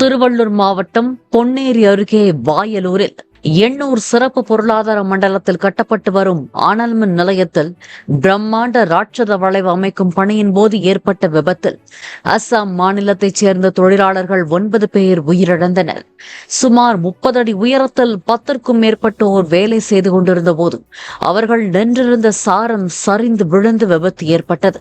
திருவள்ளூர் மாவட்டம் பொன்னேரி அருகே வாயலூரில் எண்ணூர் சிறப்பு பொருளாதார மண்டலத்தில் கட்டப்பட்டு வரும் அனல்மின் நிலையத்தில் பிரம்மாண்ட ராட்சத வளைவு அமைக்கும் பணியின் போது ஏற்பட்ட விபத்தில் அஸ்ஸாம் மாநிலத்தைச் சேர்ந்த தொழிலாளர்கள் ஒன்பது பேர் உயிரிழந்தனர். சுமார் முப்பது அடி உயரத்தில் பத்திற்கும் மேற்பட்டோர் வேலை செய்து கொண்டிருந்த போது அவர்கள் நின்றிருந்த சாரம் சரிந்து விழுந்து விபத்து ஏற்பட்டது.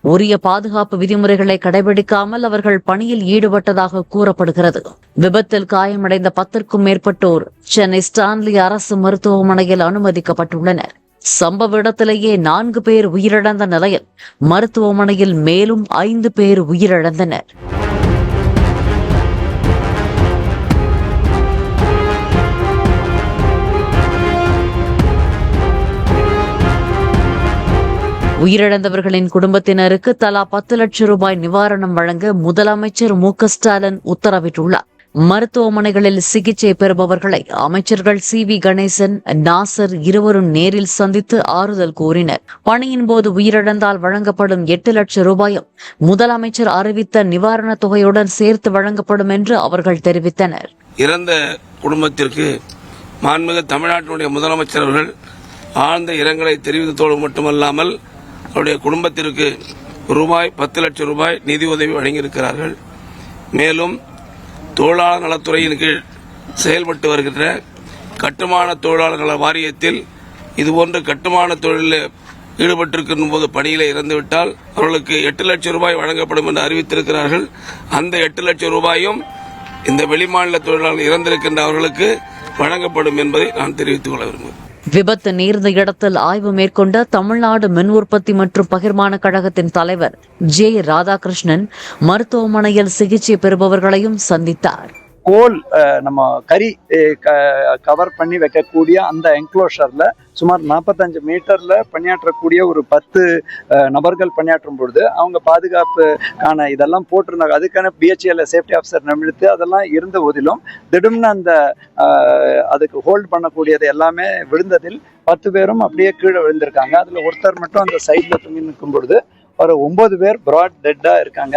உரிய பாதுகாப்பு விதிமுறைகளை கடைபிடிக்காமல் அவர்கள் பணியில் ஈடுபட்டதாக கூறப்படுகிறது. விபத்தில் காயமடைந்த பத்திற்கும் மேற்பட்டோர் சென்னை ஸ்டான்லி அரசு மருத்துவமனையில் அனுமதிக்கப்பட்டுள்ளனர். சம்பவ இடத்திலேயே நான்கு பேர் உயிரிழந்த நிலையில் மருத்துவமனையில் மேலும் ஐந்து பேர் உயிரிழந்தனர். உயிரிழந்தவர்களின் குடும்பத்தினருக்கு தலா பத்து லட்சம் ரூபாய் நிவாரணம் வழங்க முதலமைச்சர் மு க ஸ்டாலின் உத்தரவிட்டுள்ளார். மருத்துவமனைகளில் சிகிச்சை பெறுபவர்களை அமைச்சர்கள் சி வி கணேசன் நாசர் இருவரும் நேரில் சந்தித்து ஆறுதல் கூறினர். பணியின் போது உயிரிழந்தால் வழங்கப்படும் எட்டு லட்சம் ரூபாயும் முதலமைச்சர் அறிவித்த நிவாரணத் தொகையுடன் சேர்த்து வழங்கப்படும் என்று அவர்கள் தெரிவித்தனர். இறந்த குடும்பத்திற்கு மாண்புமிகு தமிழ்நாட்டினுடைய முதலமைச்சர் அவர்கள் ஆழ்ந்த இரங்கலை தெரிவித்ததோடு மட்டுமல்லாமல் அவருடைய குடும்பத்திற்கு ரூபாய் பத்து லட்சம் ரூபாய் நிதி உதவி வழங்கியிருக்கிறார்கள். மேலும் தொழிலாளர் நலத்துறையின் கீழ் செயல்பட்டு வருகின்ற கட்டுமான தொழிலாளர் நல வாரியத்தில் இதுபோன்ற கட்டுமான தொழிலில் ஈடுபட்டிருக்கும் போது பணியில் இறந்துவிட்டால் அவர்களுக்கு எட்டு லட்சம் ரூபாய் வழங்கப்படும் என்று அறிவித்திருக்கிறார்கள். அந்த எட்டு லட்சம் ரூபாயும் இந்த வெளிமாநில தொழிலாளர்கள் இறந்திருக்கின்ற அவர்களுக்கு வழங்கப்படும் என்பதை நான் தெரிவித்துக் கொள்ள விரும்புகிறேன். விபத்து நேர்ந்த இடத்தில் ஆய்வு மேற்கொண்ட தமிழ்நாடு மின் உற்பத்தி மற்றும் பகிர்மான கழகத்தின் தலைவர் ஜே ராதாகிருஷ்ணன் மருத்துவமனையில் சிகிச்சை பெறுபவர்களையும் சந்தித்தார். கோல் நம்ம கறி கவர் பண்ணி வைக்கக்கூடிய அந்த என்க்ளோஷரில் சுமார் நாற்பத்தஞ்சு மீட்டரில் பணியாற்றக்கூடிய ஒரு பத்து நபர்கள் பணியாற்றும் பொழுது அவங்க பாதுகாப்புக்கான இதெல்லாம் போட்டிருந்தாங்க. அதுக்கான பிஹெச்எல் சேஃப்டி ஆஃபீஸர் நிமித்து அதெல்லாம் இருந்த போதிலும் திடும்னு அந்த அதுக்கு ஹோல்ட் பண்ணக்கூடியது எல்லாமே விழுந்ததில் பத்து பேரும் அப்படியே கீழே விழுந்திருக்காங்க. அதில் ஒருத்தர் மட்டும் அந்த சைடில் தூங்கி நிற்கும் பொழுது ஒரு ஒம்பது பேர் ப்ராட் டெட்டாக இருக்காங்க.